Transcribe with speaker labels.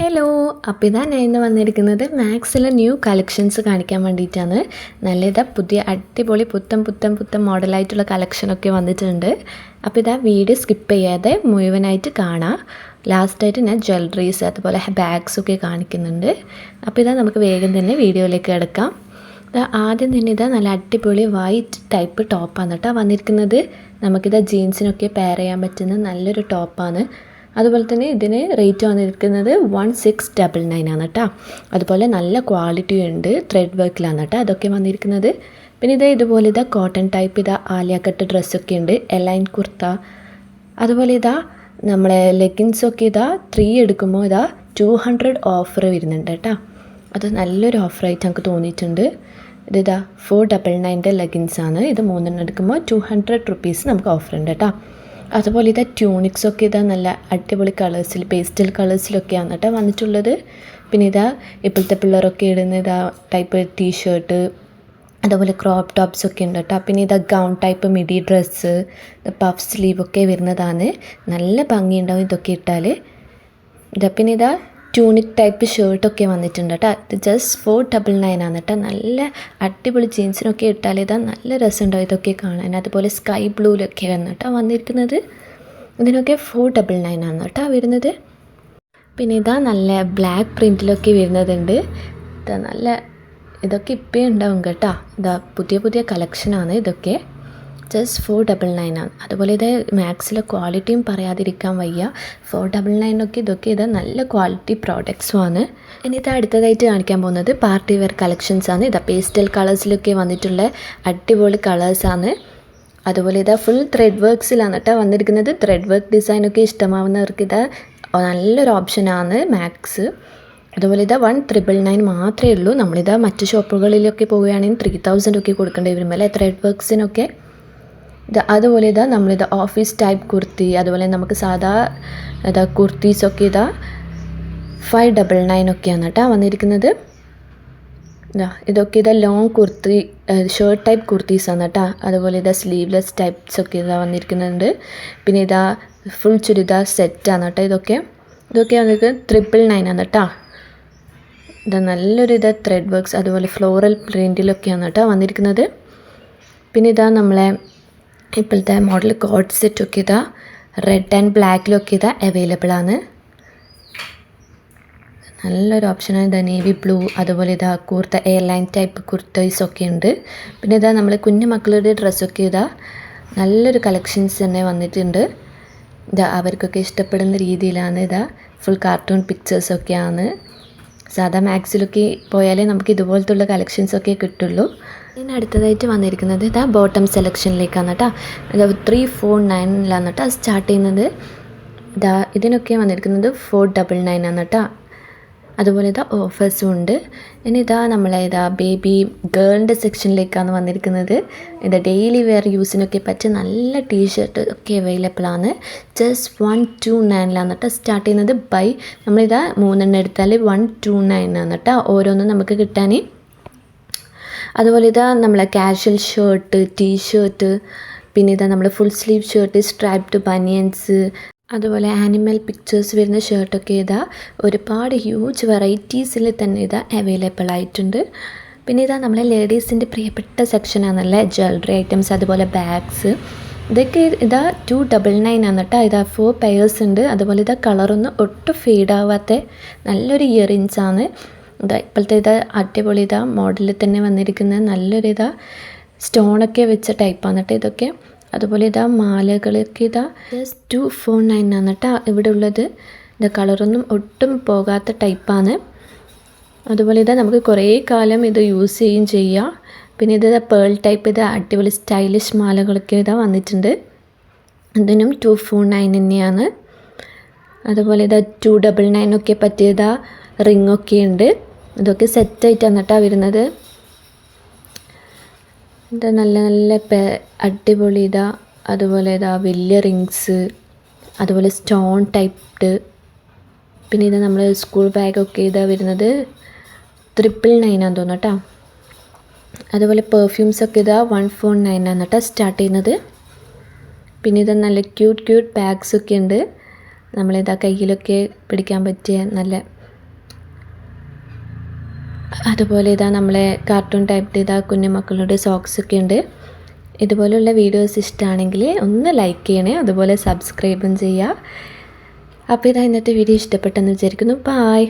Speaker 1: Hello അപ്പോൾ ഇതാ ഞാൻ ഇന്ന് വന്നിരിക്കുന്നത് മാക്സിലെ ന്യൂ കളക്ഷൻസ് കാണിക്കാൻ വേണ്ടിയിട്ടാണ്. നല്ല ഇതാ പുതിയ അടിപൊളി പുത്തൻ പുത്തൻ പുത്തൻ മോഡലായിട്ടുള്ള കളക്ഷനൊക്കെ വന്നിട്ടുണ്ട്. അപ്പോൾ ഇതാ വീഡിയോ സ്കിപ്പ് ചെയ്യാതെ മുഴുവനായിട്ട് കാണാം. ലാസ്റ്റായിട്ട് ഞാൻ ജ്വല്ലറീസ് അതുപോലെ ബാഗ്സൊക്കെ കാണിക്കുന്നുണ്ട്. അപ്പോൾ ഇതാ നമുക്ക് വേഗം തന്നെ വീഡിയോയിലേക്ക് കിടക്കാം. ആദ്യം തന്നെ ഇതാ നല്ല അടിപൊളി വൈറ്റ് ടൈപ്പ് ടോപ്പാണ് കേട്ടോ വന്നിരിക്കുന്നത്. നമുക്കിതാ ജീൻസിനൊക്കെ പെയർ ചെയ്യാൻ പറ്റുന്ന നല്ലൊരു ടോപ്പാണ് അതുപോലെ തന്നെ ഇതിന് റേറ്റ് വന്നിരിക്കുന്നത് വൺ സിക്സ് ഡബിൾ നയൻ ആണ് കേട്ടോ അതുപോലെ നല്ല ക്വാളിറ്റി ഉണ്ട് ത്രെഡ് വർക്കിലാണ് കേട്ടോ അതൊക്കെ വന്നിരിക്കുന്നത്. പിന്നെ ഇത് ഇതുപോലെ ഇതാ കോട്ടൺ ടൈപ്പ് ഇതാ ആലിയാക്കട്ട് ഡ്രസ്സൊക്കെ ഉണ്ട് എലൈൻ കുർത്ത. അതുപോലെ ഇതാ നമ്മളെ ലെഗിൻസൊക്കെ ഇതാ ത്രീ എടുക്കുമ്പോൾ ഇതാ ടു ഹൺഡ്രഡ് ഓഫർ വരുന്നുണ്ട് കേട്ടോ അത് നല്ലൊരു ഓഫറായിട്ട് നമുക്ക് തോന്നിയിട്ടുണ്ട്. ഇതാ ഫോർ ഡബിൾ നയന്റെ ലെഗിൻസാണ് ഇത് മൂന്നെണ്ണം എടുക്കുമ്പോൾ ടു ഹൺഡ്രഡ് റുപ്പീസ് നമുക്ക് ഓഫർ ഉണ്ട് കേട്ടോ അതുപോലെ ഇതാ ട്യൂണിക്സ് ഒക്കെ ഇതാ നല്ല അടിപൊളി കളേഴ്സിൽ പേസ്റ്റൽ കളേഴ്സിലൊക്കെയാണ് കേട്ടോ വന്നിട്ടുള്ളത്. പിന്നെ ഇതാ ഇപ്പോഴത്തെ പിള്ളേരൊക്കെ ഇടുന്ന ഇതാ ടൈപ്പ് ടീഷർട്ട് അതുപോലെ ക്രോപ്പ് ടോപ്സ് ഒക്കെ ഉണ്ട് കേട്ടോ പിന്നെ ഇതാ gown type midi dress puff sleeve ഒക്കെ വരുന്നതാണ്. നല്ല ഭംഗിയുണ്ടാവും ഇതൊക്കെ ഇട്ടാൽ ഇതാ പിന്നെ ഇതാ ട്യൂണിക് ടൈപ്പ് ഷർട്ടൊക്കെ വന്നിട്ടുണ്ട് കേട്ടോ ഇത് ജസ്റ്റ് ഫോർ ഡബിൾ നയൻ ആണ് കേട്ടോ നല്ല അടിപൊളി ജീൻസിനൊക്കെ ഇട്ടാൽ ഇതാ നല്ല രസമുണ്ടാവും ഇതൊക്കെ കാണാൻ. അതുപോലെ സ്കൈ ബ്ലൂവിലൊക്കെ ആണ് കേട്ടോ വന്നിരിക്കുന്നത്. ഇതിനൊക്കെ ഫോർ ഡബിൾ നയൻ ആണ് കേട്ടോ വരുന്നത്. പിന്നെ ഇതാ നല്ല ബ്ലാക്ക് പ്രിന്റിലൊക്കെ വരുന്നതുണ്ട്. ഇതാ നല്ല ഇതൊക്കെ ഇപ്പോഴേ ഉണ്ടാവും കേട്ടോ. ഇതാ പുതിയ പുതിയ കളക്ഷനാണ് ഇതൊക്കെ. ജസ്റ്റ് ഫോർ ഡബിൾ നയൻ ആണ്. അതുപോലെ ഇത് മാക്സിലെ ക്വാളിറ്റിയും പറയാതിരിക്കാൻ വയ്യ. ഫോർ ഡബിൾ നയനൊക്കെ ഇതൊക്കെ ഇത് നല്ല ക്വാളിറ്റി പ്രോഡക്റ്റ്സും ആണ്. ഇനി ഇത് അടുത്തതായിട്ട് കാണിക്കാൻ പോകുന്നത് പാർട്ടി വെയർ കളക്ഷൻസ് ആണ്. ഇതാ പേസ്റ്റൽ കളേഴ്സിലൊക്കെ വന്നിട്ടുള്ള അടിപൊളി കളേഴ്സ് ആണ്. അതുപോലെ ഇതാ ഫുൾ ത്രെഡ് വർക്ക്സിലാണ് കേട്ടോ വന്നിരിക്കുന്നത്. ത്രെഡ് വർക്ക് ഡിസൈനൊക്കെ ഇഷ്ടമാവുന്നവർക്ക് ഇത് നല്ലൊരു ഓപ്ഷനാണ് മാക്സ് അതുപോലെ ഇതാ വൺ ത്രിബിൾ നയൻ മാത്രമേ ഉള്ളൂ. നമ്മളിതാ മറ്റ് ഷോപ്പുകളിലൊക്കെ പോവുകയാണെങ്കിൽ ത്രീ തൗസൻഡ് ഒക്കെ കൊടുക്കേണ്ടി വരും അല്ലേ? ത്രെഡ് വർക്ക്സിനൊക്കെ അതുപോലെ ഇതാ നമ്മളിത് ഓഫീസ് ടൈപ്പ് കുർത്തി അതുപോലെ നമുക്ക് സാധാ ഇതാ കുർത്തീസൊക്കെ ഇതാ ഫൈവ് ഡബിൾ നയൻ ഒക്കെയാണ് കേട്ടോ വന്നിരിക്കുന്നത്. ഇതാ ഇതൊക്കെ ഇതാ ലോങ് കുർത്തി ഷർട്ട് ടൈപ്പ് കുർത്തീസാണ് കേട്ടോ അതുപോലെ ഇതാ സ്ലീവ്ലെസ് ടൈപ്സ് ഒക്കെ ഇതാ വന്നിരിക്കുന്നുണ്ട്. പിന്നെ ഇതാ ഫുൾ ചുരിദാർ സെറ്റാണ് കേട്ടോ ഇതൊക്കെ. ഇതൊക്കെ നമുക്ക് ട്രിപ്പിൾ നയൻ ആണ് കേട്ടോ ഇതാ നല്ലൊരു ഇതാ ത്രെഡ് വർക്ക്സ് അതുപോലെ ഫ്ലോറൽ പ്രിന്റിലൊക്കെയാണ് കേട്ടോ വന്നിരിക്കുന്നത്. പിന്നെ ഇതാ നമ്മളെ ഇപ്പോഴത്തെ മോഡൽ കോഡ് സെറ്റൊക്കെ ഇതാ റെഡ് ആൻഡ് ബ്ലാക്കിലൊക്കെ ഇതാ അവൈലബിൾ ആണ്. നല്ലൊരു ഓപ്ഷനാണ് ഇതാ നേവി ബ്ലൂ അതുപോലെ ഇതാ കുർത്ത എയർലൈൻ ടൈപ്പ് കുർത്തീസ് ഒക്കെ ഉണ്ട്. പിന്നെ ഇതാ നമ്മൾ കുഞ്ഞു മക്കളുടെ ഡ്രസ്സൊക്കെ ഇതാ നല്ലൊരു കളക്ഷൻസ് തന്നെ വന്നിട്ടുണ്ട്. ഇതാ അവർക്കൊക്കെ ഇഷ്ടപ്പെടുന്ന രീതിയിലാണ് ഇതാ ഫുൾ കാർട്ടൂൺ പിക്ചേഴ്സൊക്കെയാണ് സാധാ മാക്സിലൊക്കെ പോയാലേ നമുക്ക് ഇതുപോലത്തുള്ള കളക്ഷൻസൊക്കെ കിട്ടുള്ളൂ. ഇനി അടുത്തതായിട്ട് വന്നിരിക്കുന്നത് ഇതാ ബോട്ടം സെലക്ഷനിലേക്കാണ് കേട്ടോ ത്രീ ഫോർ നയനിലാണ് കേട്ടോ സ്റ്റാർട്ട് ചെയ്യുന്നത്. ഇതാ ഇതിനൊക്കെ വന്നിരിക്കുന്നത് ഫോർ ഡബിൾ നയൻ ആണ് കേട്ടോ അതുപോലെ ഇതാ ഓഫേഴ്സും ഉണ്ട്. ഇനി ഇതാ നമ്മളെ ഇതാ ബേബി ഗേളിന്റെ സെക്ഷനിലേക്കാണ് വന്നിരിക്കുന്നത്. ഇതാ ഡെയിലി വെയർ യൂസിനൊക്കെ പറ്റിയ നല്ല ടീഷർട്ട് ഒക്കെ അവൈലബിൾ ആണ്. ജസ്റ്റ് വൺ ടു നയനിലാണ് കേട്ടോ സ്റ്റാർട്ട് ചെയ്യുന്നത് ബൈ നമ്മളിതാ മൂന്നെണ്ണം എടുത്താൽ വൺ ടു നയൻ ആണ് കേട്ടോ ഓരോന്നും നമുക്ക് കിട്ടാൻ അതുപോലെ ഇതാ നമ്മളെ കാഷ്വൽ ഷർട്ട് ടീ ഷർട്ട് പിന്നെ ഇതാ നമ്മൾ full sleeve shirt striped banians അതുപോലെ ആനിമൽ പിക്ചേഴ്സ് വരുന്ന ഷർട്ടൊക്കെ ഇതാ ഒരുപാട് ഹ്യൂജ് വെറൈറ്റീസിൽ തന്നെ ഇതാ അവൈലബിൾ ആയിട്ടുണ്ട്. പിന്നെ ഇതാ നമ്മളെ ലേഡീസിന്റെ പ്രിയപ്പെട്ട സെക്ഷനാണല്ലേ ജ്വല്ലറി ഐറ്റംസ് അതുപോലെ ബാഗ്സ് ഇതൊക്കെ ഇതാ ടു ഡബിൾ നയൻ ആണ് കേട്ടോ ഇതാ ഫോർ പെയേഴ്സ് ഉണ്ട്. അതുപോലെ ഇതാ കളറൊന്നും ഒട്ടും ഫെയ്ഡ് ആവാത്ത നല്ലൊരു ഇയറിങ്സ് ആണ്. ഇതാ ഇപ്പോഴത്തെ ഇതാ അടിപൊളി ഇതാ മോഡലിൽ തന്നെ വന്നിരിക്കുന്ന നല്ലൊരു ഇതാ സ്റ്റോണൊക്കെ വെച്ച ടൈപ്പാണ് കേട്ടോ ഇതൊക്കെ. അതുപോലെ ഇതാ മാലകളൊക്കെ ഇതാ ജസ്റ്റ് ടു ഫോർ നയൻ ആണ് കേട്ടോ ഇവിടെ ഉള്ളത്. ഇത് കളറൊന്നും ഒട്ടും പോകാത്ത ടൈപ്പാണ് അതുപോലെ ഇതാ നമുക്ക് കുറേ കാലം ഇത് യൂസ് ചെയ്യുകയും ചെയ്യാം. പിന്നെ ഇത് പേൾ ടൈപ്പ് ഇത് അടിപൊളി സ്റ്റൈലിഷ് മാലകളൊക്കെ ഇതാ വന്നിട്ടുണ്ട്. അതിനും ടു ഫോർ നയൻ തന്നെയാണ്. അതുപോലെ ഇതാ ടു ഡബിൾ നയൻ ഒക്കെ പറ്റിയതാ റിംഗ് ഒക്കെ ഉണ്ട്. ഇതൊക്കെ സെറ്റായിട്ടാണ് കേട്ടോ വരുന്നത്. ഇതാ നല്ല നല്ല അടിപൊളി ഇതാ. അതുപോലെ ഇതാ വലിയ റിങ്സ് അതുപോലെ സ്റ്റോൺ ടൈപ്പ്ഡ് പിന്നെ ഇത് നമ്മൾ സ്കൂൾ ബാഗൊക്കെ ഇതാ വരുന്നത് ട്രിപ്പിൾ നയൻ ആണെന്ന് തോന്നുന്നു കേട്ടോ അതുപോലെ പെർഫ്യൂംസ് ഒക്കെ ഇതാ വൺ ഫോർ കേട്ടോ സ്റ്റാർട്ട് ചെയ്യുന്നത്. പിന്നെ ഇത് നല്ല ക്യൂട്ട് ക്യൂട്ട് ബാഗ്സൊക്കെ ഉണ്ട് നമ്മളിതാ കയ്യിലൊക്കെ പിടിക്കാൻ പറ്റിയ നല്ല അതുപോലെ ഇതാ നമ്മളെ കാർട്ടൂൺ ടൈപ്പ് ഇതാ കുഞ്ഞുമക്കളുടെ സോക്സ് ഒക്കെ ഉണ്ട്. ഇതുപോലെയുള്ള വീഡിയോസ് ഇഷ്ടമാണെങ്കിൽ ഒന്ന് ലൈക്ക് ചെയ്യണേ അതുപോലെ സബ്സ്ക്രൈബും ചെയ്യുക അപ്പോൾ ഇതാ ഇന്നത്തെ വീഡിയോ ഇഷ്ടപ്പെട്ടെന്ന് വിചാരിക്കുന്നു. ബായ്